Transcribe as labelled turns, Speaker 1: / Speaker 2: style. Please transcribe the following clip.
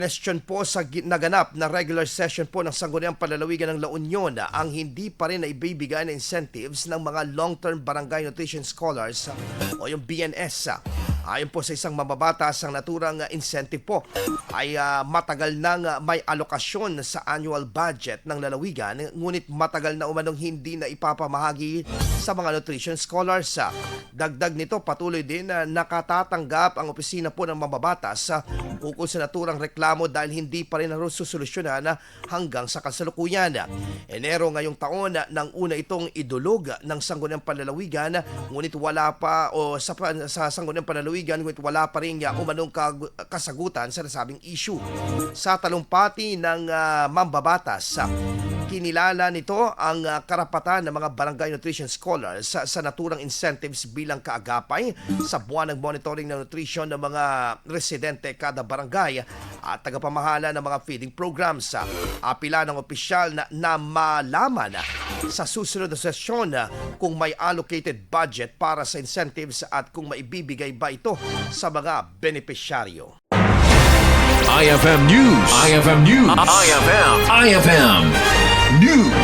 Speaker 1: Question po sa naganap na regular session po ng Sangguniang Palalawigan ng La Union ang hindi pa rin na ibibigay na incentives ng mga long-term barangay nutrition scholars o yung BNS. Ayon po sa isang mababatas ang naturang incentive po ay ah, matagal nang may alokasyon sa annual budget ng lalawigan ngunit matagal na umanong hindi na ipapamahagi sa mga nutrition scholars. Dagdag nito patuloy din na nakatatanggap ang opisina po ng mababatas ukol sa naturang reklamo dahil hindi pa rin nasusolusyonan hanggang sa kasalukuyan. Enero ngayong taon nang una itong idulog ng Sangguniang Panlalawigan ngunit wala pa o sa, sa Sangguniang Panlalawigan ngunit wala pa rin uh, umanong kasagutan sa nasabing issue. Sa talumpati ng ah, mambabatas, kinilala nito ang ah, karapatan ng mga barangay nutrition scholars sa, sa naturang incentives bilang kaagapay sa buwan ng monitoring ng nutrition ng mga residente kada barangay at tagapamahala ng mga feeding programs. Apila ng opisyal na, na malaman sa susunod na sesyon kung may allocated budget para sa incentives at kung maibibigay ba ito sa mga benepisyaryo.
Speaker 2: IFM News. IFM News. IFM. IFM News.